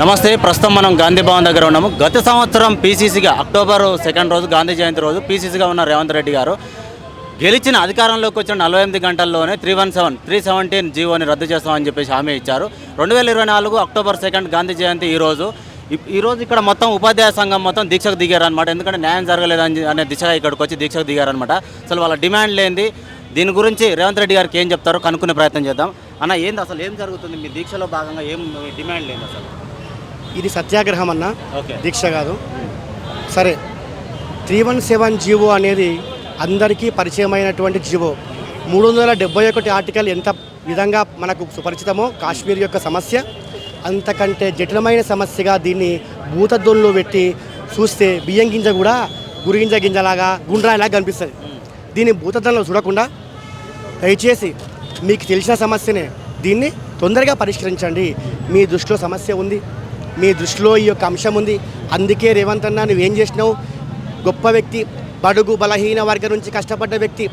నమస్తే ప్రస్తుతం మనం గాంధీ భవన్ దగ్గర ఉన్నాము. గత సంవత్సరం పీసీసీగా అక్టోబర్ సెకండ్ రోజు గాంధీ జయంతి రోజు పీసీసీగా ఉన్న రేవంత్ రెడ్డి గారు గెలిచిన అధికారంలోకి వచ్చిన నలభై ఎనిమిది గంటల్లోనే three one seven three seventeen జీవోని రద్దు చేస్తామని చెప్పేసి హామీ ఇచ్చారు. రెండు వేల ఇరవై నాలుగు అక్టోబర్ సెకండ్ గాంధీ జయంతి ఈ రోజు. ఇక్కడ మొత్తం ఉపాధ్యాయ సంఘం మొత్తం దీక్షకు దిగారనమాట ఎందుకంటే న్యాయం జరగలేదని అనే దిశగా ఇక్కడికి వచ్చి దీక్షకు దిగారనమాట అసలు వాళ్ళ డిమాండ్ లేనిది. దీని గురించి రేవంత్ రెడ్డి గారికి ఏం చెప్తారో కనుక్కునే ప్రయత్నం చేద్దాం. అన్న ఏంది అసలు ఏం జరుగుతుంది? మీ దీక్షలో భాగంగా ఏం డిమాండ్ లేదు అసలు? ఇది సత్యాగ్రహం అన్న. ఓకే. దీక్ష కాదు. సరే త్రీ వన్ సెవెన్ జీవో అనేది అందరికీ పరిచయమైనటువంటి జీవో. మూడు వందల డెబ్బై ఒకటి ఆర్టికల్ ఎంత విధంగా మనకు సుపరిచితమో కాశ్మీర్ యొక్క సమస్య. అంతకంటే జటిలమైన సమస్యగా దీన్ని భూతద్దంలో పెట్టి చూస్తే బియ్యం గింజ కూడా గురిగింజ గింజలాగా గుండ్రాయిలాగా కనిపిస్తుంది. దీన్ని భూతద్దంలో చూడకుండా దయచేసి మీకు తెలిసిన సమస్యనే దీన్ని తొందరగా పరిష్కరించండి. మీ దృష్టిలో సమస్య ఉంది. మీ దృష్టిలో ఈ యొక్క అంశం ఉంది. అందుకే రేవంత్ అన్న నువ్వేం చేసినావు? గొప్ప వ్యక్తి బడుగు బలహీన వర్గం నుంచి కష్టపడ్డ వ్యక్తి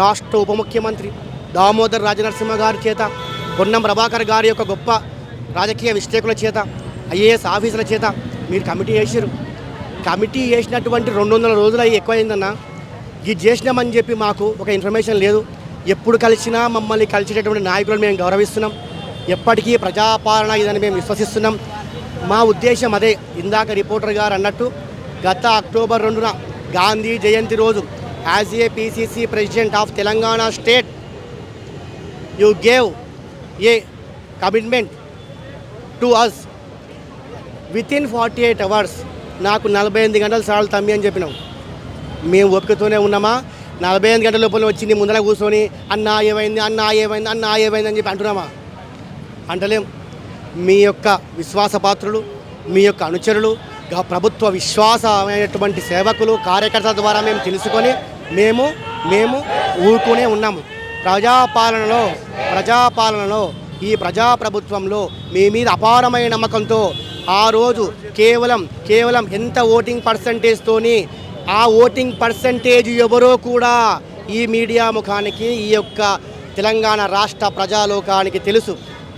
రాష్ట్ర ఉప ముఖ్యమంత్రి దామోదర్ రాజనరసింహ గారి చేత పొన్నం ప్రభాకర్ గారి యొక్క గొప్ప రాజకీయ విశ్లేషకుల చేత ఐఏఎస్ ఆఫీసుల చేత మీరు కమిటీ వేసారు కమిటీ వేసినటువంటి రెండు వందల రోజులు అవి ఎక్కువైందన్నా ఇది చేసినామని చెప్పి మాకు ఒక ఇన్ఫర్మేషన్ లేదు. ఎప్పుడు కలిసినా మమ్మల్ని కలిసేటటువంటి నాయకులను మేము గౌరవిస్తున్నాం. ఎప్పటికీ ప్రజాపాలన ఇదని మేము విశ్వసిస్తున్నాం. మా ఉద్దేశం అదే ఇందాక రిపోర్టర్ గారు అన్నట్టు గత అక్టోబర్ రెండున గాంధీ జయంతి రోజు as a PCC president of Telangana state you gave a commitment to us within forty eight hours నాకు నలభై ఎనిమిది గంటలు సార్లు తమ్మి అని చెప్పినాం మేము ఓపికతోనే ఉన్నామా? నలభై ఐదు గంటల లోపల వచ్చింది ముందర కూర్చొని అన్న ఏమైంది? అన్న ఏమైంది? అన్న ఏమైంది? అని చెప్పి అంటున్నామా? అంటలేం. మీ యొక్క విశ్వాసపాత్రులు మీ యొక్క అనుచరులు ప్రభుత్వ విశ్వాసమైనటువంటి సేవకులు కార్యకర్తల ద్వారా మేము తెలుసుకొని మేము మేము ఊరుకునే ఉన్నాము. ప్రజాపాలనలో ప్రజాపాలనలో ఈ ప్రజాప్రభుత్వంలో మీ మీద అపారమైన నమ్మకంతో ఆ రోజు కేవలం కేవలం ఎంత ఓటింగ్ పర్సంటేజ్తోని ఆ ఓటింగ్ పర్సంటేజ్ ఎవరో కూడా ఈ మీడియా ముఖానికి ఈ యొక్క తెలంగాణ రాష్ట్ర ప్రజాలోకానికి తెలుసు.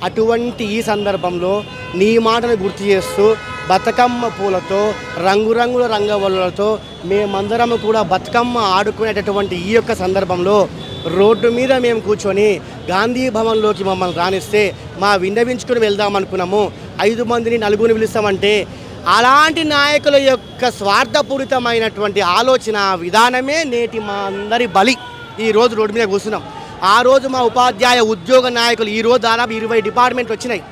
అటువంటి ఈ సందర్భంలో నీ మాటను గుర్తు చేస్తూ బతుకమ్మ పూలతో రంగురంగుల రంగవల్లులతో మేమందరము కూడా బతుకమ్మ ఆడుకునేటటువంటి ఈ యొక్క సందర్భంలో రోడ్డు మీద మేము కూర్చొని గాంధీ భవన్లోకి మమ్మల్ని రాణిస్తే మా విన్నవించుకుని వెళ్దాం అనుకున్నాము ఐదు మందిని నలుగురిని పిలుస్తామంటే అలాంటి నాయకుల యొక్క స్వార్థపూరితమైనటువంటి ఆలోచన విధానమే నేటి మా అందరి బలి. ఈ రోజు రోడ్డు మీద కూర్చున్నాం. ఆ రోజు మా ఉపాధ్యాయ ఉద్యోగ నాయకులు ఈ రోజు దాదాపు ఇరవై డిపార్ట్మెంట్లు వచ్చినాయి.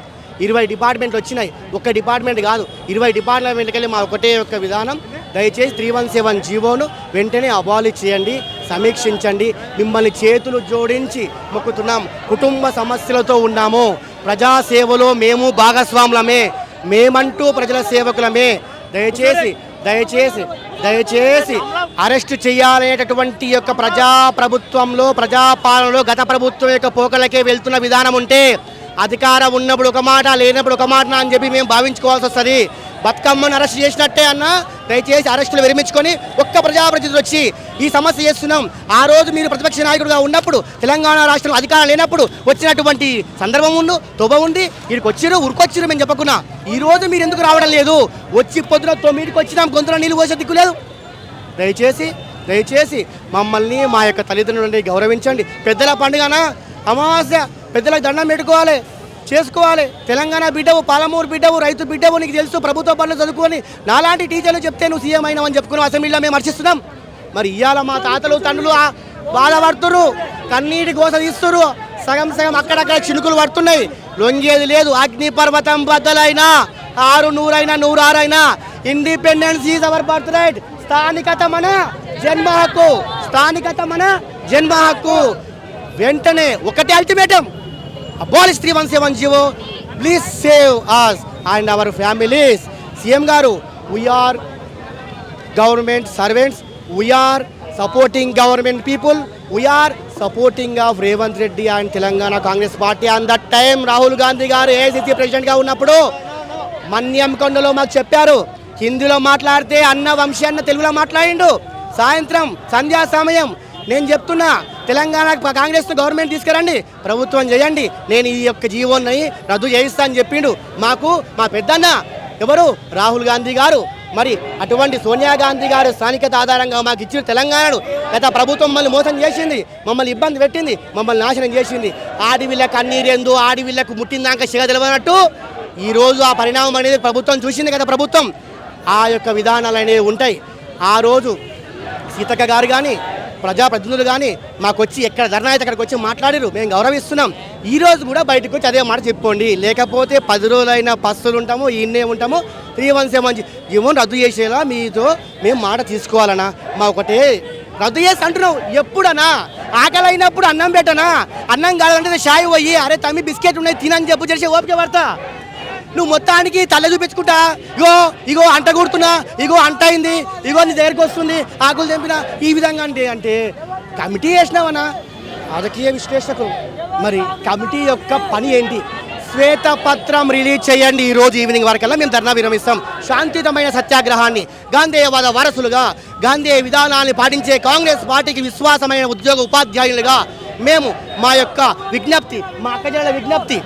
ఇరవై డిపార్ట్మెంట్లు వచ్చినాయి. ఒక్క డిపార్ట్మెంట్ కాదు ఇరవై డిపార్ట్మెంట్కి వెళ్ళి మా ఒకటే యొక్క విధానం. దయచేసి త్రీ వన్ సెవెన్ జీవోను వెంటనే అబాలిష్ చేయండి సమీక్షించండి. మిమ్మల్ని చేతులు జోడించి మొక్కుతున్నాం. కుటుంబ సమస్యలతో ఉన్నాము. ప్రజాసేవలో మేము భాగస్వాములమే. మేమంటూ ప్రజల సేవకులమే. దయచేసి దయచేసి దయచేసి అరెస్ట్ చేయాలనేటటువంటి యొక్క ప్రజా ప్రభుత్వంలో ప్రజాపాలనలో గత ప్రభుత్వం యొక్క పోకలకే వెళ్తున్న విధానం ఉంటే అధికారం ఉన్నప్పుడు ఒక మాట లేనప్పుడు ఒక మాట అని చెప్పి మేము భావించుకోవాల్సి వస్తుంది. బతుకమ్మను అరెస్ట్ చేసినట్టే అన్న దయచేసి అరెస్టులు విరమించుకొని ఒక్క ప్రజాప్రతినిధులు వచ్చి ఈ సమస్య చేస్తున్నాం. ఆ రోజు మీరు ప్రతిపక్ష నాయకుడుగా ఉన్నప్పుడు తెలంగాణ రాష్ట్రంలో అధికారం లేనప్పుడు వచ్చినటువంటి సందర్భం ఉండు తొబ ఉంది. వీడికి వచ్చిరు ఉరికొచ్చిరు మేము చెప్పకున్నా. ఈ రోజు మీరు ఎందుకు రావడం లేదు? వచ్చి పొద్దున తొమ్మిదికి వచ్చినాం గొంతులో నీళ్ళు పోసే దిక్కు లేదు. దయచేసి దయచేసి మమ్మల్ని మా యొక్క తల్లిదండ్రులని గౌరవించండి. పెద్దల పండుగన అమావాస్య పెద్దలకు దండం పెట్టుకోవాలి. చేసుకోవాలి. తెలంగాణ బిడ్డవు పాలమూరు బిడ్డవు రైతు బిడ్డవు నీకు తెలుసు ప్రభుత్వ పనులు చదువుకొని నాలాంటి టీచర్లు చెప్తే నువ్వు సీఎం అయినావని చెప్పుకున్నాం అసెంబ్లీలో మేము హర్షిస్తున్నాం. మరి ఇవాళ మా తాతలు తండ్రులు బాధపడుతురు కన్నీటి గోస తీస్తురు సగం సగం అక్కడక్కడ చినుకులు పడుతున్నాయి. లొంగేది లేదు. అగ్ని పర్వతం బద్దలైనా ఆరు నూరైనా నూరారైనా independence is our birth right. స్థానికత మన జన్మ హక్కు. స్థానికత మన జన్మ హక్కు. వెంటనే ఒకటే ultimatum. Abolish three one seven GO please save us and our families CM గారు we are government servants we are supporting government people we are supporting of Revanth Reddy and Telangana Congress party and that time Rahul Gandhi గారు AICC ప్రెసిడెంట్గా ఉన్నప్పుడు మన్యం కొండలో మాకు చెప్పారు హిందీలో మాట్లాడితే అన్న వంశీ అన్న తెలుగులో మాట్లాడిండు. సాయంత్రం సంధ్యా సమయం నేను చెప్తున్నా తెలంగాణ కాంగ్రెస్ గవర్నమెంట్ తీసుకురండి ప్రభుత్వం చేయండి. నేను ఈ యొక్క జీవోని రద్దు చేయిస్తా అని చెప్పిండు. మాకు మా పెద్దన్న ఎవరు? రాహుల్ గాంధీ గారు. మరి అటువంటి సోనియా గాంధీ గారు స్థానికత ఆధారంగా మాకు ఇచ్చిన తెలంగాణను గత ప్రభుత్వం మమ్మల్ని మోసం చేసింది మమ్మల్ని ఇబ్బంది పెట్టింది మమ్మల్ని నాశనం చేసింది. ఆడివిళ్ళకు కన్నీరెందు ఆడివిళ్ళకు ముట్టిందాక శిగ తెలియనట్టు ఈరోజు ఆ పరిణామం అనేది ప్రభుత్వం చూసింది కదా ప్రభుత్వం. ఆ యొక్క విధానాలు అనేవి ఉంటాయి. ఆ రోజు సీతక్క గారు కానీ ప్రజాప్రతినిధులు కానీ మాకు వచ్చి ఎక్కడ ధర్నా అయితే అక్కడికి వచ్చి మాట్లాడారు మేము గౌరవిస్తున్నాం. ఈ రోజు కూడా బయటకు వచ్చి అదే మాట చెప్పుకోండి. లేకపోతే పది రోజులైన పస్సులు ఉంటాము ఈయనే ఉంటాము. త్రీ వన్ సెవెన్ జీవోని రద్దు చేసేలా మీతో మేము మాట తీసుకోవాలనా? మా ఒకటే రద్దు చేసి అంటున్నావు ఎప్పుడనా ఆకలి అయినప్పుడు అన్నం పెట్టనా? అన్నం కాదంటే షాయి పోయి అరే తమ్మి బిస్కెట్ ఉన్నాయి తినని చెప్పు చేసే ఓపిక పడతా? నువ్వు మొత్తానికి తల చూపించుకుంటా. ఇగో ఇగో అంట కొడుతున్నా ఇగో అంట అయింది ఇగో నీ దగ్గరికి వస్తుంది ఆకులు తెంపిన ఈ విధంగా అంటే అంటే కమిటీ వేసినావనా రాజకీయ విశ్లేషకులు మరి కమిటీ యొక్క పని ఏంటి? శ్వేతపత్రం రిలీజ్ చేయండి ఈ రోజు ఈవినింగ్ వరకల్లా. మేము ధర్నా విరమిస్తాం. శాంతియుతమైన సత్యాగ్రహాన్ని గాంధేయవాద వారసులుగా గాంధేయ విధానాన్ని పాటించే కాంగ్రెస్ పార్టీకి విశ్వాసమైన ఉద్యోగ ఉపాధ్యాయులుగా మేము మా యొక్క విజ్ఞప్తి మా అక్కజనుల విజ్ఞప్తి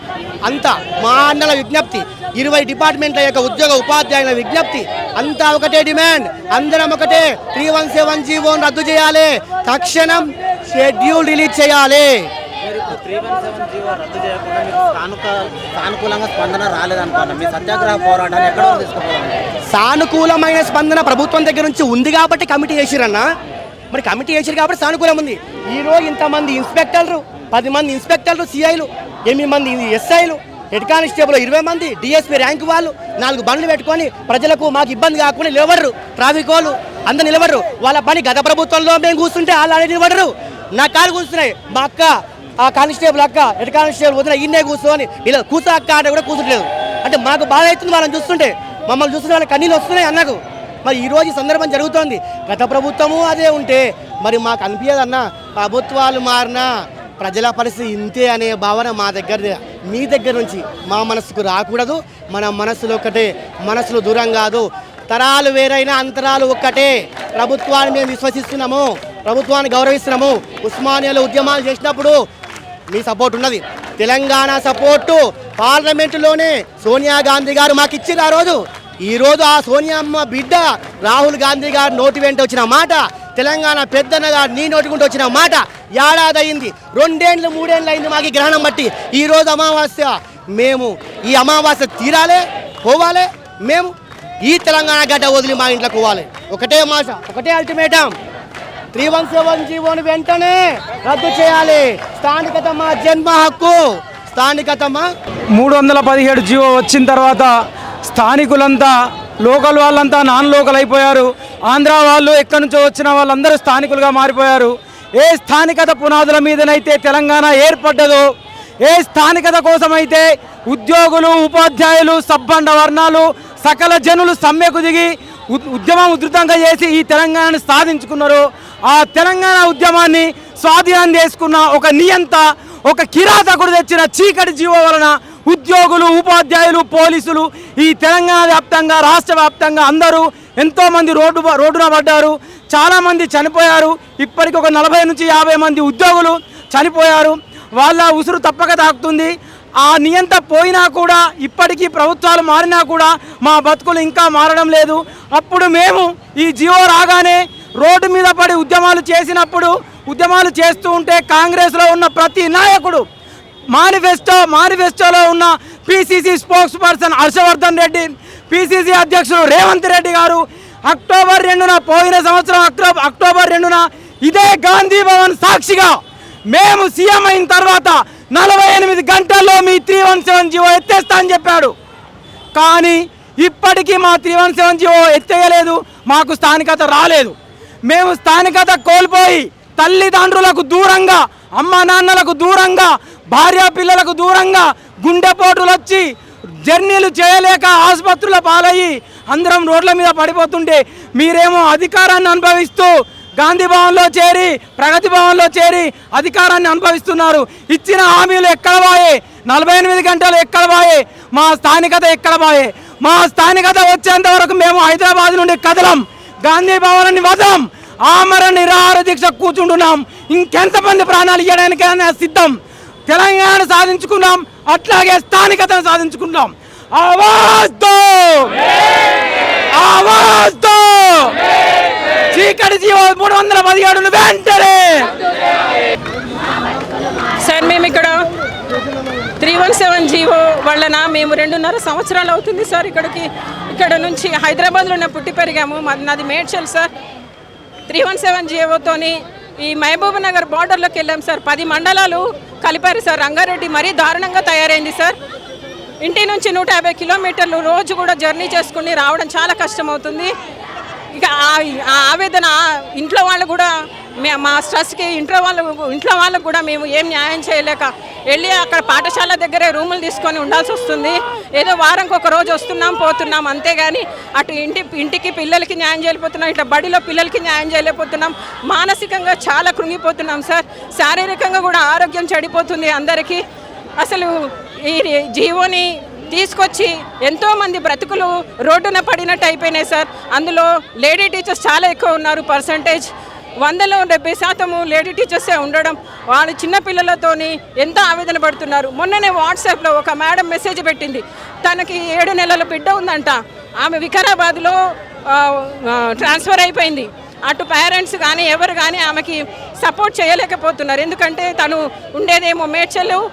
అంతా మా అన్నల విజ్ఞప్తి ఇరవై డిపార్ట్మెంట్ల యొక్క ఉద్యోగ ఉపాధ్యాయుల విజ్ఞప్తి అంతా ఒకటే డిమాండ్. అందరం ఒకటే త్రీ వన్ సెవెన్ జీవోని రద్దు చేయాలి. తక్షణం షెడ్యూల్ రిలీజ్ చేయాలి. మీరు ఇప్పుడు త్రీ వన్ సెవెన్ జీవో రద్దు చేయకుండా మీకు సానుక సానుకూలంగా స్పందన రాలేదనుకోండి మీ సత్యాగ్రహ పోరాటాన్ని ఎక్కడ తీసుకుపోవాలి సానుకూలమైన స్పందన ప్రభుత్వం దగ్గర నుంచి ఉంది కాబట్టి కమిటీ వేసిరన్న మరి కమిటీ వేసారు కాబట్టి సానుకూలం ఉంది. ఈ రోజు ఇంతమంది ఇన్స్పెక్టర్లు పది మంది ఇన్స్పెక్టర్లు సిఐలు ఎనిమిది మంది ఎస్ఐలు హెడ్ కానిస్టేబుల్ ఇరవై మంది డిఎస్పీ ర్యాంక్ వాళ్ళు నాలుగు బండ్లు పెట్టుకొని ప్రజలకు మాకు ఇబ్బంది కాకుండా నిలబడరు. ట్రాఫిక్ వాళ్ళు అందరు నిలబడరు. వాళ్ళ పని గత ప్రభుత్వంలో మేము కూర్చుంటే వాళ్ళు ఆడే నిలబడరు. నా కాలు కూర్చున్నాయి. మా అక్క ఆ కానిస్టేబుల్ అక్క హెడ్ కానిస్టేబుల్ వదిన ఇన్నే కూర్చోని ఇలా కూర్చో అక్క అంటే కూడా కూర్చుంటలేదు. అంటే మాకు బాధ అవుతుంది వాళ్ళని చూస్తుంటే. మమ్మల్ని చూస్తుంటే వాళ్ళకి కన్నీళ్ళు వస్తున్నాయి అన్నకు. మరి ఈ రోజు ఈ సందర్భం జరుగుతోంది. గత ప్రభుత్వము అదే ఉంటే మరి మాకు అనిపించదన్న ప్రభుత్వాలు మారినా ప్రజల పరిస్థితి ఇంతే అనే భావన మా దగ్గర మీ దగ్గర నుంచి మా మనసుకు రాకూడదు. మన మనసులో ఒక్కటే మనసులు దూరం కాదు. తరాలు వేరైనా అంతరాలు ఒక్కటే. ప్రభుత్వాన్ని మేము విశ్వసిస్తున్నాము ప్రభుత్వాన్ని గౌరవిస్తున్నాము. ఉస్మానియాలో ఉద్యమాలు చేసినప్పుడు మీ సపోర్ట్ ఉన్నది. తెలంగాణ సపోర్టు పార్లమెంటులోనే సోనియా గాంధీ గారు మాకు ఇచ్చింది ఆ రోజు. ఈ రోజు ఆ సోనియా అమ్మ బిడ్డ రాహుల్ గాంధీ గారు నోటి వెంట వచ్చిన మాట తెలంగాణ పెద్దన్న గారు నీ నోటుకుంటూ వచ్చిన మాట ఏడాది అయింది రెండేండ్లు మూడేండ్లు అయింది మాకు గ్రహణం బట్టి. ఈ రోజు అమావాస్య మేము ఈ అమావాస్య తీరాలే పోవాలే మేము ఈ తెలంగాణ గడ్డ వదిలి మా ఇంట్లోకి పోవాలి. ఒకటే మాట ఒకటే అల్టిమేటం త్రీ వన్ సెవెన్ జీవోని వెంటనే రద్దు చేయాలి. స్థానికత మా జన్మ హక్కు. స్థానికత మా మూడు వందల పదిహేడు జీవో వచ్చిన తర్వాత స్థానికులంతా లోకల్ వాళ్ళంతా నాన్ లోకల్ అయిపోయారు. ఆంధ్ర వాళ్ళు ఎక్కడి నుంచో వచ్చిన వాళ్ళందరూ స్థానికులుగా మారిపోయారు. ఏ స్థానికత పునాదుల మీదనైతే తెలంగాణ ఏర్పడ్డదో ఏ స్థానికత కోసమైతే ఉద్యోగులు ఉపాధ్యాయులు సబ్బండ వర్ణాలు సకల జనులు సమ్మెకు దిగి ఉద్- ఉద్యమం ఉధృతంగా చేసి ఈ తెలంగాణను సాధించుకున్నారు ఆ తెలంగాణ ఉద్యమాన్ని స్వాధీనం చేసుకున్న ఒక నియంత ఒక కిరాతకుడు తెచ్చిన చీకటి జీవో వలన ఉద్యోగులు ఉపాధ్యాయులు పోలీసులు ఈ తెలంగాణ వ్యాప్తంగా రాష్ట్ర వ్యాప్తంగా అందరూ ఎంతోమంది రోడ్డు రోడ్డున పడ్డారు. చాలామంది చనిపోయారు. ఇప్పటికి ఒక నలభై నుంచి యాభై మంది ఉద్యోగులు చనిపోయారు. వాళ్ళ ఉసురు తప్పక తాకుతుంది. ఆ నియంత పోయినా కూడా ఇప్పటికీ ప్రభుత్వాలు మారినా కూడా మా బతుకులు ఇంకా మారడం లేదు. అప్పుడు మేము ఈ జియో రాగానే రోడ్డు మీద పడి ఉద్యమాలు చేసినప్పుడు ఉద్యమాలు చేస్తూ ఉంటే కాంగ్రెస్లో ఉన్న ప్రతి నాయకుడు మేనిఫెస్టో మేనిఫెస్టోలో ఉన్న PCC spokesperson Harshavardhan Reddy PCC అధ్యక్షుడు రేవంత్ రెడ్డి గారు అక్టోబర్ రెండున పోయిన సంవత్సరం అక్టోబర్ అక్టోబర్ రెండున ఇదే గాంధీ భవన్ సాక్షిగా మేము సీఎం అయిన తర్వాత నలభై ఎనిమిది గంటల్లో మీ త్రీ వన్ సెవెన్ జీవో ఎత్తేస్తా అని చెప్పాడు. కానీ ఇప్పటికీ మా త్రీ వన్ సెవెన్ జీవో ఎత్తేయలేదు మాకు స్థానికత రాలేదు. మేము స్థానికత కోల్పోయి తల్లిదండ్రులకు దూరంగా అమ్మ నాన్నలకు దూరంగా భార్య పిల్లలకు దూరంగా గుండెపోటులు వచ్చి జర్నీలు చేయలేక ఆసుపత్రుల పాలయ్యి అందరం రోడ్ల మీద పడిపోతుంటే మీరేమో అధికారాన్ని అనుభవిస్తూ గాంధీ భవన్లో చేరి ప్రగతి భవన్లో చేరి అధికారాన్ని అనుభవిస్తున్నారు. ఇచ్చిన హామీలు ఎక్కడ బాయే నలభై ఎనిమిది గంటలు ఎక్కడ బాయే మా స్థానికత ఎక్కడ బాయే మా స్థానికత వచ్చేంత వరకు మేము హైదరాబాద్ నుండి కదలం గాంధీ భవనాన్ని వదలం ఆమర నిరాహార దీక్ష కూర్చుంటున్నాం. ఇంకెంతమంది ప్రాణాలు ఇవ్వడానికైనా సిద్ధం. తెలంగాణ సాధించుకున్నాం. అట్లాగే స్థానికతను సాధించుకున్నాం. అవాస్తో అవాస్తో చీకటి జీవ మూడు వందల పదిహేడును వెంటనే! సార్ మేము ఇక్కడ త్రీ వన్ సెవెన్ జీవో వలన మేము రెండున్నర సంవత్సరాలు అవుతుంది సార్. ఇక్కడికి ఇక్కడ నుంచి హైదరాబాద్లో ఉన్న పుట్టి పెరిగాము. మాది నాది Medchal sir. Three one seven జీవోతోని ఈ మహబూబ్ నగర్ బార్డర్లోకి వెళ్ళాం సార్. పది మండలాలు కలిపారు సార్. రంగారెడ్డి మరీ దారుణంగా తయారైంది సార్. ఇంటి నుంచి నూట యాభై కిలోమీటర్లు రోజు కూడా జర్నీ చేసుకుని రావడం చాలా కష్టమవుతుంది. ఇక ఆ ఆవేదన ఇంట్లో వాళ్ళు కూడా మే- మా స్ట్రెస్కి ఇంట్లో వాళ్ళు ఇంట్లో వాళ్ళకు కూడా మేము ఏం న్యాయం చేయలేక వెళ్ళి అక్కడ పాఠశాల దగ్గరే రూములు తీసుకొని ఉండాల్సి వస్తుంది. ఏదో వారంకి ఒక రోజు వస్తున్నాం పోతున్నాం అంతేగాని అటు ఇంటి ఇంటికి పిల్లలకి న్యాయం చేయలేకపోతున్నాం ఇట్లా బడిలో పిల్లలకి న్యాయం చేయలేకపోతున్నాం. మానసికంగా చాలా కృంగిపోతున్నాం సార్. శారీరకంగా కూడా ఆరోగ్యం చెడిపోతుంది అందరికీ. అసలు ఈ జీవోని తీసుకొచ్చి ఎంతోమంది బ్రతుకులు రోడ్డున పడినట్టు అయిపోయినాయి సార్. అందులో లేడీ టీచర్స్ చాలా ఎక్కువ ఉన్నారు పర్సంటేజ్. వందలో డెబ్బై శాతము లేడీ టీచర్సే ఉండడం వాళ్ళు చిన్నపిల్లలతోని ఎంత ఆవేదన పడుతున్నారు. మొన్ననే వాట్సాప్లో ఒక మేడం మెసేజ్ పెట్టింది. తనకి ఏడు నెలల బిడ్డ ఉందంట. ఆమె వికారాబాద్లో ట్రాన్స్ఫర్ అయిపోయింది. అటు పేరెంట్స్ కానీ ఎవరు కానీ ఆమెకి సపోర్ట్ చేయలేకపోతున్నారు. ఎందుకంటే తను ఉండేదేమో మేడ్చలు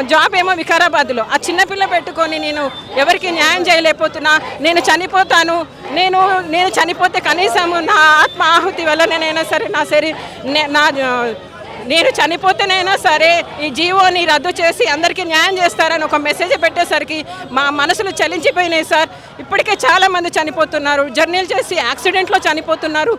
జాబ్ ఏమో వికారాబాద్లో. ఆ చిన్నపిల్ల పెట్టుకొని నేను ఎవరికి న్యాయం చేయలేకపోతున్నా. నేను చనిపోతాను. నేను నేను చనిపోతే కనీసం నా ఆత్మ ఆహుతి వల్లనేనైనా సరే నా సరి నే- నా నేను చనిపోతేనైనా సరే ఈ జీవోని రద్దు చేసి అందరికీ న్యాయం చేస్తారని ఒక మెసేజ్ పెట్టేసరికి మా మనసులు చలించిపోయినాయి సార్. ఇప్పటికే చాలామంది చనిపోతున్నారు. జర్నీలు చేసి యాక్సిడెంట్లో చనిపోతున్నారు.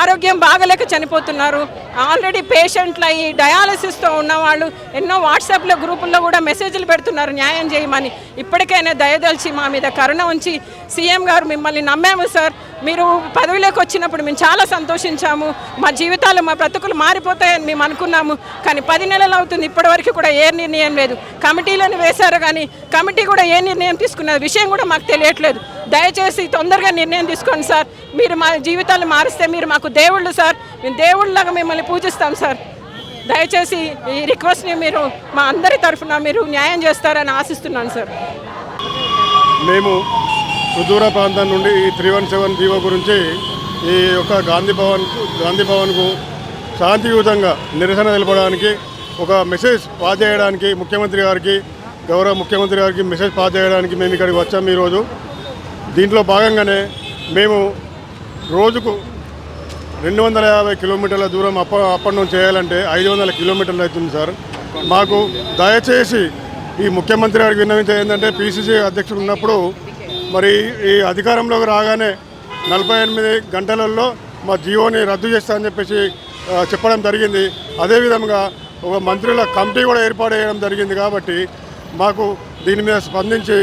ఆరోగ్యం బాగలేక చనిపోతున్నారు. ఆల్రెడీ పేషెంట్లు అయ్యి డయాలసిస్తో ఉన్నవాళ్ళు ఎన్నో వాట్సాప్లో గ్రూపుల్లో కూడా మెసేజ్లు పెడుతున్నారు న్యాయం చేయమని. ఇప్పటికైనా దయదలిచి మా మీద కరుణ ఉంచి సీఎం గారు మిమ్మల్ని నమ్మాము సార్. మీరు పదవిలోకి వచ్చినప్పుడు మేము చాలా సంతోషించాము. మా జీవితం జీవితాలు మా బ్రతుకులు మారిపోతాయని మేము అనుకున్నాము. కానీ పది నెలలు అవుతుంది ఇప్పటివరకు కూడా ఏ నిర్ణయం లేదు. కమిటీలను వేశారు కానీ కమిటీ కూడా ఏ నిర్ణయం తీసుకున్న విషయం కూడా మాకు తెలియట్లేదు. దయచేసి తొందరగా నిర్ణయం తీసుకోండి సార్. మీరు మా జీవితాలు మారిస్తే మీరు మాకు దేవుళ్ళు సార్. మేము దేవుళ్ళలాగా మిమ్మల్ని పూజిస్తాం సార్. దయచేసి ఈ రిక్వెస్ట్ని మీరు మా అందరి తరఫున మీరు న్యాయం చేస్తారని ఆశిస్తున్నాను సార్. మేము సుదూర ప్రాంతం నుండి ఈ త్రీ వన్ సెవెన్ జీవో గురించి ఈ యొక్క గాంధీ భవన్ గాంధీ భవన్కు శాంతియుతంగా నిరసన తెలపడానికి ఒక మెసేజ్ పాస్ చేయడానికి ముఖ్యమంత్రి గారికి గౌరవ ముఖ్యమంత్రి గారికి మెసేజ్ పాస్ చేయడానికి మేము ఇక్కడికి వచ్చాము ఈరోజు. దీంట్లో భాగంగానే మేము రోజుకు రెండు వందల యాభై కిలోమీటర్ల దూరం అప్ప అప్పటి నుంచి చేయాలంటే ఐదు వందల కిలోమీటర్లు అవుతుంది సార్. మాకు దయచేసి ఈ ముఖ్యమంత్రి గారికి విన్నవించేది ఏంటంటే పీసీసీ అధ్యక్షుడు ఉన్నప్పుడు మరి ఈ అధికారంలోకి రాగానే నలభై ఎనిమిది గంటలలో మా జియోని రద్దు చేస్తా అని చెప్పేసి చెప్పడం జరిగింది. అదేవిధంగా ఒక మంత్రుల కమిటీ కూడా ఏర్పాటు చేయడం జరిగింది కాబట్టి మాకు దీని మీద స్పందించి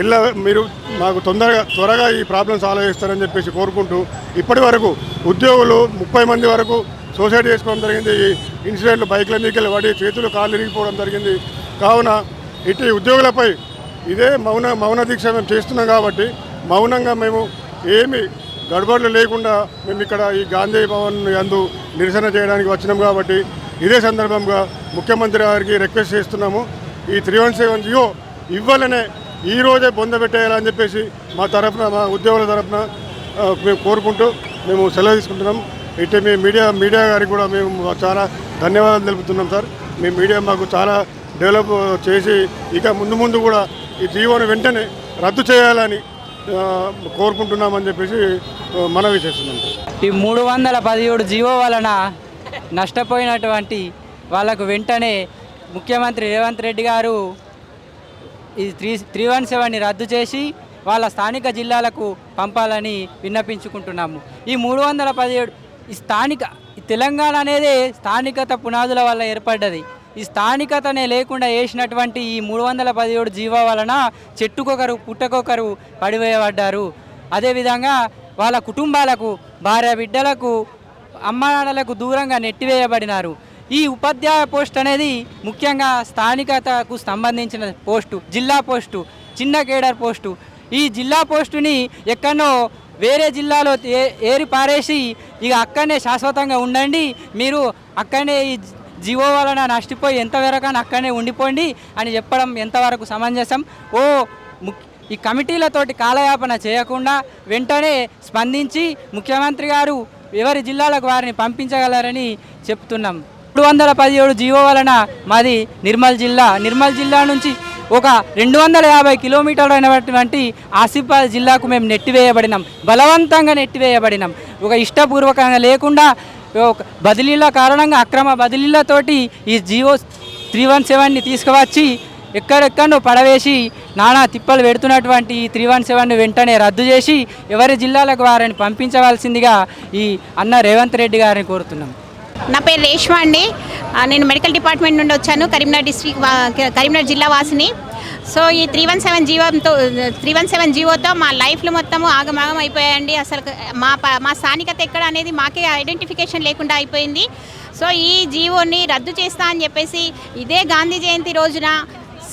ఎల్ల మీరు మాకు తొందరగా త్వరగా ఈ ప్రాబ్లం సాల్వ్ చేస్తారని చెప్పేసి కోరుకుంటూ ఇప్పటి వరకు ఉద్యోగులు ముప్పై మంది వరకు సూసైడ్ చేసుకోవడం జరిగింది. ఈ ఇన్సిడెంట్లు బైక్ల మీకెళ్ళి పడి చేతులు కాళ్ళు ఇరిగిపోవడం జరిగింది. కావున ఇటు ఉద్యోగులపై ఇదే మౌన మౌన దీక్ష మేము చేస్తున్నాం కాబట్టి మౌనంగా మేము ఏమి గడబడులు లేకుండా మేము ఇక్కడ ఈ గాంధీ భవన్ యందు నిరసన చేయడానికి వచ్చినాం కాబట్టి ఇదే సందర్భంగా ముఖ్యమంత్రి గారికి రిక్వెస్ట్ చేస్తున్నాము. ఈ త్రీ వన్ సెవెన్ జియో ఇవ్వాలనే ఈరోజే బొంద పొందబెట్టేయాలని చెప్పేసి మా తరఫున మా ఉద్యోగుల తరఫున మేము కోరుకుంటూ మేము సెలవు తీసుకుంటున్నాం. ఇటు మీ మీడియా మీడియా గారికి కూడా మేము చాలా ధన్యవాదాలు తెలుపుతున్నాం సార్. మీ మీడియా మాకు చాలా డెవలప్ చేసి ఇక ముందు ముందు కూడా ఈ జీవోను వెంటనే రద్దు చేయాలని కోరుకుంటున్నామని చెప్పేసి మనవి చేస్తున్నాం. ఈ మూడు వందల పదిహేడు జీవో వలన నష్టపోయినటువంటి వాళ్ళకు వెంటనే ముఖ్యమంత్రి రేవంత్ రెడ్డి గారు ఈ త్రీ త్రీ వన్ సెవెన్ని రద్దు చేసి వాళ్ళ స్థానిక జిల్లాలకు పంపాలని విన్నపించుకుంటున్నాము. ఈ మూడు వందల పదిహేడు ఈ స్థానిక తెలంగాణ అనేది స్థానికత పునాదుల వల్ల ఏర్పడ్డది. ఈ స్థానికతనే లేకుండా వేసినటువంటి ఈ మూడు వందల పదిహేడు జీవో వలన చెట్టుకొకరు పుట్టకొకరు పడివేయబడ్డారు. అదేవిధంగా వాళ్ళ కుటుంబాలకు భార్య బిడ్డలకు అమ్మానాన్నలకు దూరంగా నెట్టివేయబడినారు. ఈ ఉపాధ్యాయ పోస్ట్ అనేది ముఖ్యంగా స్థానికతకు సంబంధించిన పోస్టు జిల్లా పోస్టు చిన్న కేడర్ పోస్టు. ఈ జిల్లా పోస్టుని ఎక్కడో వేరే జిల్లాలో ఏ- ఏరి పారేసి ఇక అక్కడనే శాశ్వతంగా ఉండండి. మీరు అక్కడనే ఈ జీవో వలన నష్టపోయి ఎంతవరకు అక్కడనే ఉండిపోండి అని చెప్పడం ఎంతవరకు సమంజసం? ఓ ఈ కమిటీలతోటి కాలయాపన చేయకుండా వెంటనే స్పందించి ముఖ్యమంత్రి గారు ఎవరి జిల్లాలకు వారిని పంపించగలరని చెప్తున్నాం. మూడు వందల పదిహేడు జీవో వలన మాది నిర్మల్ జిల్లా. నిర్మల్ జిల్లా నుంచి ఒక రెండు వందల యాభై కిలోమీటర్లు అయినటువంటి ఆసిఫాబాద్ జిల్లాకు మేము నెట్టివేయబడినాం. బలవంతంగా నెట్టివేయబడినాం. ఒక ఇష్టపూర్వకంగా లేకుండా బదిలీల కారణంగా అక్రమ బదిలీలతోటి ఈ జియో త్రీ వన్ సెవెన్ని తీసుకువచ్చి ఎక్కడెక్కడో పడవేసి నానా తిప్పలు పెడుతున్నటువంటి ఈ త్రీ వన్ సెవెన్ వెంటనే రద్దు చేసి ఎవరి జిల్లాలకు వారిని పంపించవలసిందిగా ఈ అన్న రేవంత్ రెడ్డి గారిని కోరుతున్నాం. నా పేరు రేష్మ అండి. నేను మెడికల్ డిపార్ట్మెంట్ నుండి వచ్చాను కరీంనగర్ డిస్ట్రిక్ట్ కరీంనగర్ జిల్లా వాసిని. సో ఈ త్రీ వన్ సెవెన్ జీవోతో త్రీ వన్ సెవెన్ జీవోతో మా లైఫ్లు మొత్తము ఆగమాగం అయిపోయాయండి. అసలు మా ప- మా స్థానికత ఎక్కడ అనేది మాకే ఐడెంటిఫికేషన్ లేకుండా అయిపోయింది. సో ఈ జీవోని రద్దు చేస్తా అని చెప్పేసి ఇదే గాంధీ జయంతి రోజున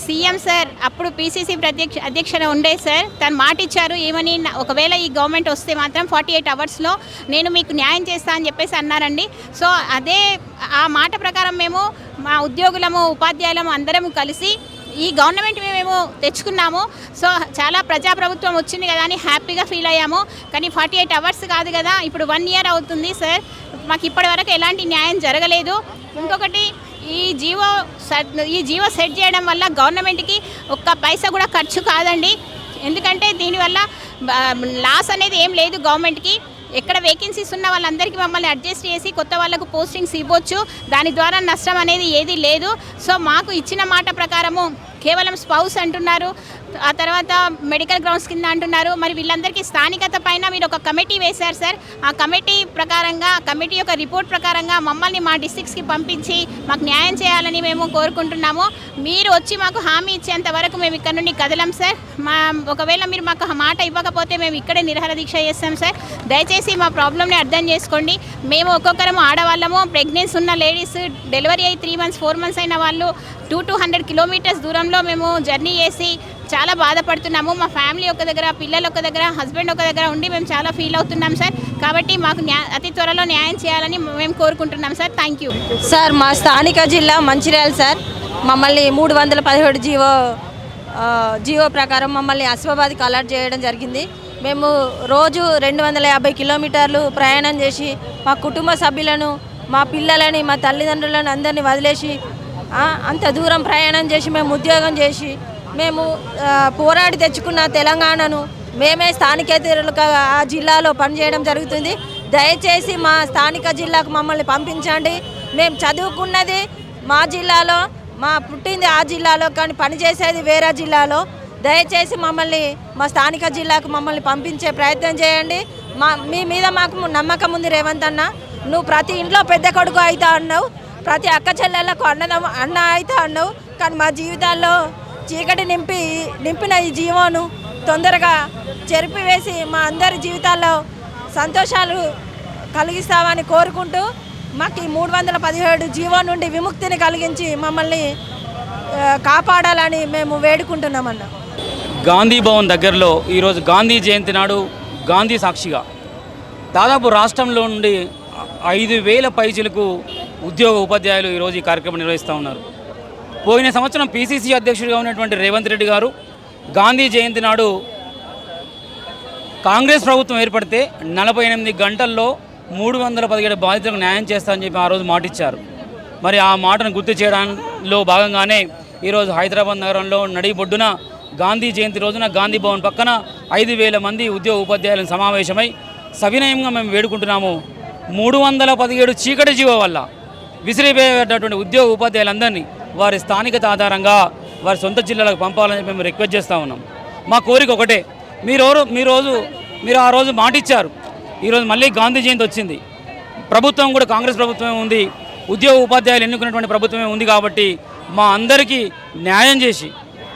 సీఎం సార్ అప్పుడు పీసీసీ ప్రత్యక్ష అధ్యక్షన ఉండే సార్ తను మాట ఇచ్చారు ఏమని నా- ఒకవేళ ఈ గవర్నమెంట్ వస్తే మాత్రం ఫార్టీ ఎయిట్ అవర్స్లో నేను మీకు న్యాయం చేస్తా అని చెప్పేసి అన్నారండి. సో అదే ఆ మాట ప్రకారం మేము మా ఉద్యోగులము ఉపాధ్యాయులము అందరం కలిసి ఈ గవర్నమెంట్ మేము తెచ్చుకున్నాము. సో చాలా ప్రజాప్రభుత్వం వచ్చింది కదా అని హ్యాపీగా ఫీల్ అయ్యాము. కానీ ఫార్టీ ఎయిట్ అవర్స్ కాదు కదా ఇప్పుడు వన్ ఇయర్ అవుతుంది సార్. మాకు ఇప్పటివరకు ఎలాంటి న్యాయం జరగలేదు. ఇంకొకటి ఈ జీవో సెట్ ఈ జీవో సెట్ చేయడం వల్ల గవర్నమెంట్కి ఒక్క పైసా కూడా ఖర్చు కాదండి. ఎందుకంటే దీనివల్ల లాస్ అనేది ఏం లేదు గవర్నమెంట్కి. ఎక్కడ వేకెన్సీస్ ఉన్న వాళ్ళందరికీ మమ్మల్ని అడ్జస్ట్ చేసి కొత్త వాళ్ళకు పోస్టింగ్స్ ఇవ్వచ్చు. దాని ద్వారా నష్టం అనేది ఏది లేదు. సో మాకు ఇచ్చిన మాట ప్రకారము కేవలం స్పౌస్ అంటున్నారు. ఆ తర్వాత మెడికల్ గ్రౌండ్స్ కింద అంటున్నారు. మరి వీళ్ళందరికీ స్థానికత పైన మీరు ఒక కమిటీ వేశారు సార్. ఆ కమిటీ ప్రకారంగా ఆ కమిటీ యొక్క రిపోర్ట్ ప్రకారంగా మమ్మల్ని మా డిస్టిక్స్కి పంపించి మాకు న్యాయం చేయాలని మేము కోరుకుంటున్నాము. మీరు వచ్చి మాకు హామీ ఇచ్చేంత వరకు మేము ఇక్కడ నుండి కదలం సార్. మా ఒకవేళ మీరు మాకు మాట ఇవ్వకపోతే మేము ఇక్కడే నిరహార దీక్ష చేస్తాం సార్. దయచేసి మా ప్రాబ్లమ్ని అర్థం చేసుకోండి. మేము ఒక్కొక్కరము ఆడవాళ్ళము ప్రెగ్నెన్సీ ఉన్న లేడీస్ డెలివరీ అయ్యి త్రీ మంత్స్ ఫోర్ మంత్స్ అయిన వాళ్ళు టూ టూ హండ్రెడ్ కిలోమీటర్స్ దూరం దూరంలో మేము జర్నీ చేసి చాలా బాధపడుతున్నాము. మా ఫ్యామిలీ ఒక దగ్గర పిల్లలు ఒక దగ్గర హస్బెండ్ ఒక దగ్గర ఉండి మేము చాలా ఫీల్ అవుతున్నాం సార్. కాబట్టి మాకు అతి త్వరలో న్యాయం చేయాలని మేము కోరుకుంటున్నాం సార్. Thank you. సార్ మా స్థానిక జిల్లా మంచిర్యాల సార్. మమ్మల్ని మూడు వందల పదిహేడు జీవో జీవో ప్రకారం మమ్మల్ని అస్మాబాద్కి అలర్ట్ చేయడం జరిగింది. మేము రోజు రెండు వందల యాభై కిలోమీటర్లు ప్రయాణం చేసి మా కుటుంబ సభ్యులను మా పిల్లలని మా తల్లిదండ్రులను అందరినీ వదిలేసి అంత దూరం ప్రయాణం చేసి మేము ఉద్యోగం చేసి మేము పోరాడి తెచ్చుకున్న తెలంగాణను మేమే స్థానికేతరులుగా ఆ జిల్లాలో పనిచేయడం జరుగుతుంది. దయచేసి మా స్థానిక జిల్లాకు మమ్మల్ని పంపించండి. మేము చదువుకున్నది మా జిల్లాలో మా పుట్టింది ఆ జిల్లాలో కానీ పనిచేసేది వేరే జిల్లాలో. దయచేసి మమ్మల్ని మా స్థానిక జిల్లాకు మమ్మల్ని పంపించే ప్రయత్నం చేయండి. మా మీ మీద మాకు నమ్మకం ఉంది రేవంత్ అన్న. నువ్వు ప్రతి ఇంట్లో పెద్ద కొడుకు అవుతా అన్నావు. ప్రతి అక్క చెల్లెళ్ళకు అన్నదమ్మ అన్న అయితే అన్నావు కానీ మా జీవితాల్లో చీకటి నింపి నింపిన ఈ జీవోను తొందరగా చెరిపివేసి మా అందరి జీవితాల్లో సంతోషాలు కలిగిస్తామని కోరుకుంటూ మాకు ఈ మూడు వందల పదిహేడు జీవో నుండి విముక్తిని కలిగించి మమ్మల్ని కాపాడాలని మేము వేడుకుంటున్నామన్న. గాంధీ భవన్ దగ్గరలో ఈరోజు గాంధీ జయంతి నాడు గాంధీ సాక్షిగా. దాదాపు రాష్ట్రంలో నుండి ఐదు వేల పైజులకు ఉద్యోగ ఉపాధ్యాయులు ఈరోజు ఈ కార్యక్రమం నిర్వహిస్తూ ఉన్నారు. పోయిన సంవత్సరం పీసీసీ అధ్యక్షుడిగా ఉన్నటువంటి రేవంత్ రెడ్డి గారు గాంధీ జయంతి నాడు కాంగ్రెస్ ప్రభుత్వం ఏర్పడితే నలభై ఎనిమిది గంటల్లో మూడు వందల పదిహేడు బాధితులకు న్యాయం చేస్తానని చెప్పి ఆ రోజు మాటిచ్చారు. మరి ఆ మాటను గుర్తు చేయడంలో భాగంగానే ఈరోజు హైదరాబాద్ నగరంలో నడిబొడ్డున గాంధీ జయంతి రోజున గాంధీ భవన్ పక్కన ఐదు వేల మంది ఉద్యోగ ఉపాధ్యాయులను సమావేశమై సవినయంగా మేము వేడుకుంటున్నాము. మూడు వందల పదిహేడు చీకటి జీవో వల్ల విసిరిపోయేటటువంటి ఉద్యోగ ఉపాధ్యాయులందరినీ వారి స్థానికత ఆధారంగా వారి సొంత జిల్లాలకు పంపాలని మేము రిక్వెస్ట్ చేస్తూ ఉన్నాం. మా కోరిక ఒకటే. మీరు మీ రోజు మీరు ఆ రోజు మాట ఇచ్చారు ఈరోజు మళ్ళీ గాంధీ జయంతి వచ్చింది. ప్రభుత్వం కూడా కాంగ్రెస్ ప్రభుత్వమే ఉంది. ఉద్యోగ ఉపాధ్యాయులు ఎన్నుకున్నటువంటి ప్రభుత్వమే ఉంది కాబట్టి మా అందరికీ న్యాయం చేసి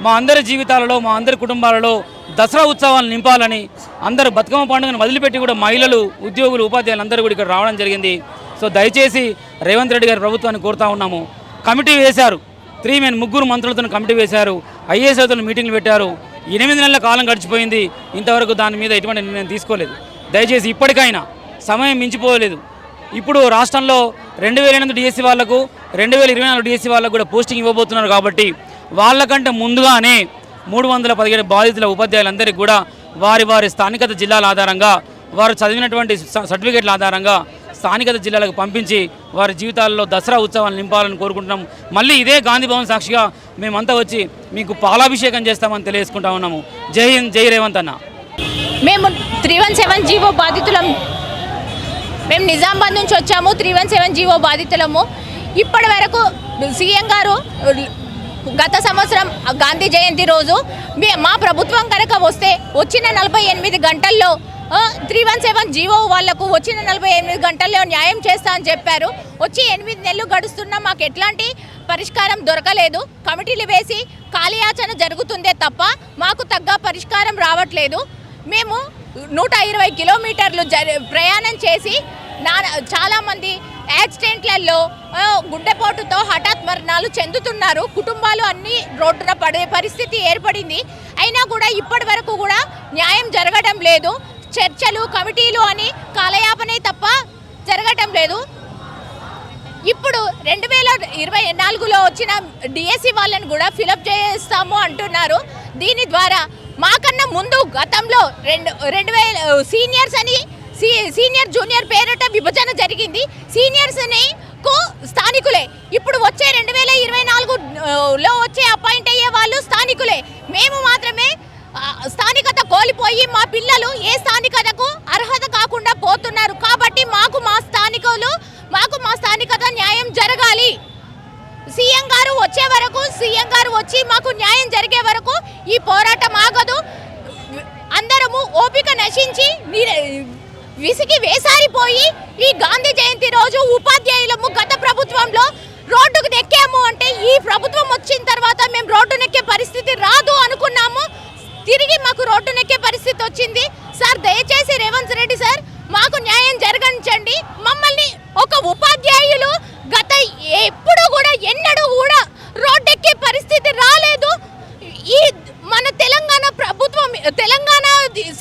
మా అందరి జీవితాలలో మా అందరి కుటుంబాలలో దసరా ఉత్సవాలు నింపాలని అందరూ బతుకమ్మ పండుగను వదిలిపెట్టి కూడా మహిళలు ఉద్యోగులు ఉపాధ్యాయులు అందరూ కూడా ఇక్కడ రావడం జరిగింది. సో దయచేసి రేవంత్ రెడ్డి గారి ప్రభుత్వాన్ని కోరుతా ఉన్నాము. కమిటీ వేశారు. త్రీ మెన్ ముగ్గురు మంత్రులతో కమిటీ వేశారు. ఐఏఎస్ అధికారులు మీటింగ్లు పెట్టారు. ఎనిమిది నెలల కాలం గడిచిపోయింది. ఇంతవరకు దాని మీద ఎటువంటి నిర్ణయం తీసుకోలేదు. దయచేసి ఇప్పటికైనా సమయం మించిపోలేదు. ఇప్పుడు రాష్ట్రంలో రెండు వేల ఎనిమిది డిఎస్సి వాళ్ళకు రెండు వేల ఇరవై నాలుగు డిఎస్సి వాళ్ళకు కూడా పోస్టింగ్ ఇవ్వబోతున్నారు కాబట్టి వాళ్ళకంటే ముందుగానే మూడు వందల పదిహేడు బాధితుల ఉపాధ్యాయులందరికీ కూడా వారి వారి స్థానికత జిల్లాల ఆధారంగా వారు చదివినటువంటి స- సర్టిఫికేట్ల ఆధారంగా స్థానికత జిల్లాలకు పంపించి వారి జీవితాల్లో దసరా ఉత్సవాలు నింపాలని కోరుకుంటున్నాం మళ్ళీ ఇదే గాంధీ భవన్ సాక్షిగా మేమంతా వచ్చి మీకు పాలాభిషేకం చేస్తామని తెలియజేసుకుంటా ఉన్నాము. జై హింద్ జై రేవంత్ అన్న. మేము త్రీ వన్ సెవెన్ జీవో బాధితులం. మేము నిజామాబాద్ నుంచి వచ్చాము త్రీ వన్ సెవెన్ జీవో బాధితులము. ఇప్పటి వరకు సీఎం గారు గత సంవత్సరం గాంధీ జయంతి రోజు మా ప్రభుత్వం కనుక వస్తే వచ్చిన నలభై ఎనిమిది గంటల్లో త్రీ వన్ సెవెన్ జీవో వాళ్ళకు వచ్చిన నలభై ఎనిమిది గంటల్లో న్యాయం చేస్తా అని చెప్పారు. వచ్చి ఎనిమిది నెలలు గడుస్తున్నా మాకు ఎట్లాంటి పరిష్కారం దొరకలేదు. కమిటీలు వేసి కాలియాచన జరుగుతుందే తప్ప మాకు తగ్గ పరిష్కారం రావట్లేదు. మేము నూట ఇరవై కిలోమీటర్లు ప్రయాణం చేసి నా చాలామంది యాక్సిడెంట్లలో గుండెపోటుతో హఠాత్ మరణాలు చెందుతున్నారు. కుటుంబాలు అన్నీ రోడ్డున పడే పరిస్థితి ఏర్పడింది. అయినా కూడా ఇప్పటి వరకు కూడా న్యాయం జరగడం లేదు. చర్చలు కమిటీలు అని కాలయాపనే తప్ప జరగటం లేదు. ఇప్పుడు రెండు వేల ఇరవై నాలుగులో వచ్చిన డిఎస్సి వాళ్ళని కూడా ఫిలప్ చేస్తాము అంటున్నారు. దీని ద్వారా మాకన్నా ముందు గతంలో రెండు రెండు వేల సీనియర్స్ అని సీ- సీనియర్ జూనియర్ పేరిట విభజన జరిగింది. సీనియర్స్ అని కు స్థానికులే. ఇప్పుడు వచ్చే రెండు వేల ఇరవై నాలుగులో వచ్చే అపాయింట్ అయ్యే వాళ్ళు స్థానికులే. మేము మాత్రమే స్థానికత కోల్పోయి మా పిల్లలు ఏ స్థానికతకు అర్హత కాకుండా పోతున్నారు. కాబట్టి మాకు మా స్థానికులు మాకు మా స్థానికత న్యాయం జరగాలి. సీఎం గారు వచ్చే వరకు సీఎం గారు వచ్చి మాకు న్యాయం జరిగే వరకు ఈ పోరాటం ఆగదు. అందరము ఓపిక నశించి విసిగి వేసారిపోయి ఈ గాంధీ జయంతి రోజు ఉపాధ్యాయులము గత ప్రభుత్వంలో రోడ్డుకు నెక్కాము అంటే ఈ ప్రభుత్వం వచ్చిన తర్వాత మేము రోడ్డు నెక్కే పరిస్థితి రాదు అనుకున్నాము. తిరిగి మాకు రోడ్డు నెక్కే పరిస్థితి వచ్చింది. సార్ దయచేసి రేవంత్ రెడ్డి సార్ మాకు న్యాయం జరగించండి మమ్మల్ని ఒక ఉపాధ్యాయులు గత ఎప్పుడు కూడా ఎన్నడూ కూడా రోడ్డెక్కే పరిస్థితి రాలేదు. ఈ మన తెలంగాణ ప్రభుత్వం తెలంగాణ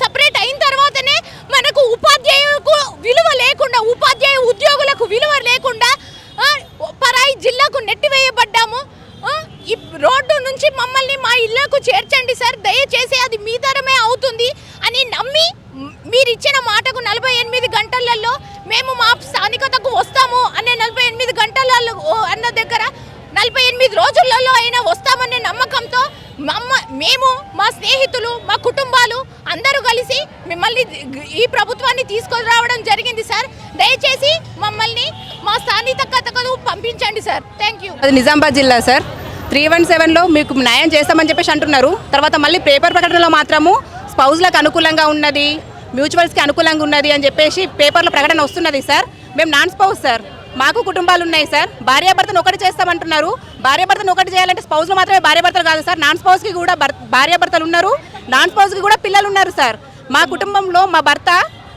సపరేట్ అయిన తర్వాతనే మనకు ఉపాధ్యాయులకు విలువ లేకుండా ఉపాధ్యాయ ఉద్యోగులకు విలువ లేకుండా పరాయి జిల్లాకు నెట్టివేయబడ్డాము. ఈ రోడ్డు నుంచి మమ్మల్ని మా ఇళ్ళకు చేర్చండి సార్. దయచేసి అది మీ తరమే అవుతుంది అని నమ్మి మీరు ఇచ్చిన మాటకు నలభై ఎనిమిది గంటలలో మేము మా స్థానికతకు వస్తాము అనే నలభై ఎనిమిది గంటలలో అన్న దగ్గర నలభై ఎనిమిది రోజులలో అయినా వస్తామనే నమ్మకంతో మమ్మ మేము మా స్నేహితులు మా కుటుంబాలు అందరూ కలిసి మిమ్మల్ని ఈ ప్రభుత్వాన్ని తీసుకురావడం జరిగింది సార్. దయచేసి మమ్మల్ని మా స్థానిక స్థానికతకు పంపించండి సార్. థ్యాంక్ యూ అది నిజామాబాద్ జిల్లా సార్. త్రీ వన్ సెవెన్లో మీకు న్యాయం చేస్తామని చెప్పేసి అంటున్నారు. తర్వాత మళ్ళీ పేపర్ ప్రకటనలో మాత్రము స్పౌజ్లకు అనుకూలంగా ఉన్నది మ్యూచువల్స్కి అనుకూలంగా ఉన్నది అని చెప్పేసి పేపర్లో ప్రకటన వస్తున్నది సార్. మేము నాన్ స్పౌజ్ సార్. మాకు కుటుంబాలు ఉన్నాయి సార్. భార్యాభర్తను ఒకటి చేస్తామంటున్నారు. భార్యాభర్తను ఒకటి చేయాలంటే స్పౌజ్లో మాత్రమే భార్యాభర్తలు కాదు సార్. నాన్ స్పౌజ్కి కూడా భర్ భార్యాభర్తలు ఉన్నారు. నాన్ స్పౌజ్కి కూడా పిల్లలు ఉన్నారు సార్. మా కుటుంబంలో మా భర్త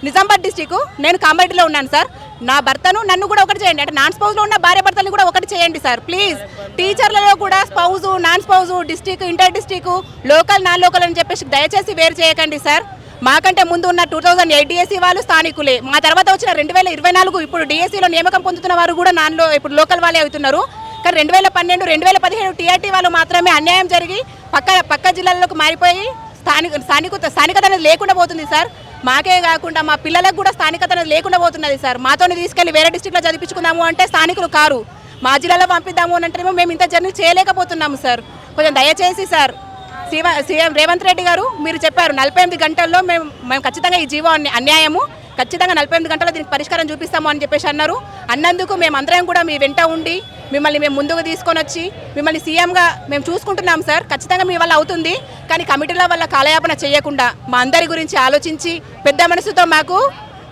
నిజామాబాద్ డిస్టిక్ నేను కామారెడ్డిలో ఉన్నాను సార్. నా భర్తను నన్ను కూడా ఒకటి చేయండి. అంటే నాన్ స్పౌజ్లో ఉన్న భార్యాభర్తలు కూడా ఒకటి చేయండి సార్ ప్లీజ్. టీచర్లలో కూడా spouse non spouse district inter district local non local అని చెప్పేసి దయచేసి వేరు చేయకండి సార్. మాకంటే ముందు ఉన్న టూ థౌజండ్ ఎయిట్ డిఎస్సీ వాళ్ళు స్థానికులే. మా తర్వాత వచ్చిన రెండు వేల ఇరవై నాలుగు ఇప్పుడు డిఎస్సీలో నియామకం పొందుతున్న వారు కూడా నాన్లో ఇప్పుడు లోకల్ వాళ్ళే అవుతున్నారు. కానీ రెండు వేల పన్నెండు రెండు వేల పదిహేడు టీఆర్టీ వాళ్ళు మాత్రమే అన్యాయం జరిగి పక్క పక్క జిల్లాలకు మారిపోయి స్థానిక స్థానికత స్థానికత అనేది లేకుండా పోతుంది సార్. మాకే కాకుండా మా పిల్లలకు కూడా స్థానికత అనేది లేకుండా పోతున్నది సార్. మాతోని తీసుకెళ్ళి వేరే డిస్టిక్లో చదివించుకుందాము అంటే స్థానికులు కారు. మా జిల్లాలో పంపిద్దాము అని అంటే మేము ఇంత జర్నీ చేయలేకపోతున్నాము సార్. కొంచెం దయచేసి sir CM CM Revanth Reddy గారు మీరు చెప్పారు నలభై ఎనిమిది గంటల్లో మేము మేము ఖచ్చితంగా ఈ జీవో అన్యాయము ఖచ్చితంగా నలభై ఎనిమిది గంటల్లో దీనికి పరిష్కారం చూపిస్తాము అని చెప్పేసి అన్నారు. అన్నందుకు మేము అందరం కూడా మీ వెంట ఉండి మిమ్మల్ని మేము ముందుకు తీసుకొని వచ్చి మిమ్మల్ని సీఎంగా మేము చూసుకుంటున్నాం సార్. ఖచ్చితంగా మీ వల్ల అవుతుంది. కానీ కమిటీల వల్ల కాలయాపన చేయకుండా మా అందరి గురించి ఆలోచించి పెద్ద మనసుతో మాకు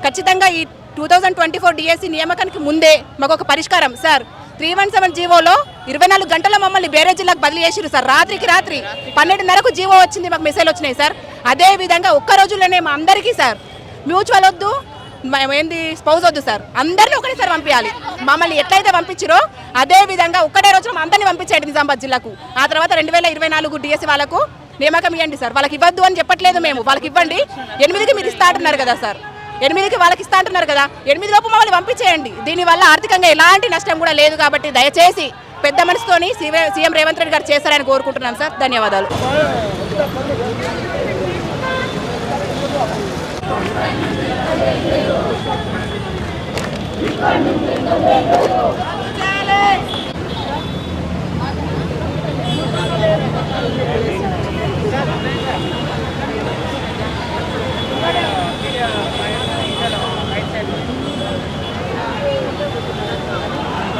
ఖచ్చితంగా ఈ two thousand twenty four DSC నియామకానికి ముందే మాకు ఒక పరిష్కారం సార్. త్రీ వన్ సెవెన్ జీవోలో ఇరవై నాలుగు గంటల మమ్మల్ని వేరే జిల్లాకు బదిలీ చేసిరు సార్. రాత్రికి రాత్రి పన్నెండున్నరకు జీవో వచ్చింది మాకు మెసేజ్ వచ్చినాయి సార్. అదే విధంగా ఒక్క రోజులోనే మా అందరికీ సార్ మ్యూచువల్ వద్దు ఏంది స్పౌజ్ వద్దు సార్. అందరినీ ఒకటేసారి పంపించాలి మమ్మల్ని ఎట్లయితే పంపించారో అదే విధంగా ఒక్కటే రోజున అందరినీ పంపించేయండి నిజామాబాద్ జిల్లాకు. ఆ తర్వాత రెండు వేల ఇరవై నాలుగు డిఎస్సి వాళ్ళకు నియామకం ఇవ్వండి సార్. వాళ్ళకి ఇవ్వద్దు అని చెప్పట్లేదు మేము. వాళ్ళకి ఇవ్వండి. ఎనిమిదికి మీరు ఇస్తా అంటున్నారు కదా సార్. ఎనిమిదికి వాళ్ళకి ఇస్తా అంటున్నారు కదా. ఎనిమిది లోపు మమ్మల్ని పంపించేయండి. దీనివల్ల ఆర్థికంగా ఎలాంటి నష్టం కూడా లేదు కాబట్టి దయచేసి పెద్ద మనసుతోని సీఎం రేవంత్ రెడ్డి గారు చేశారని కోరుకుంటున్నాను సార్. ధన్యవాదాలు.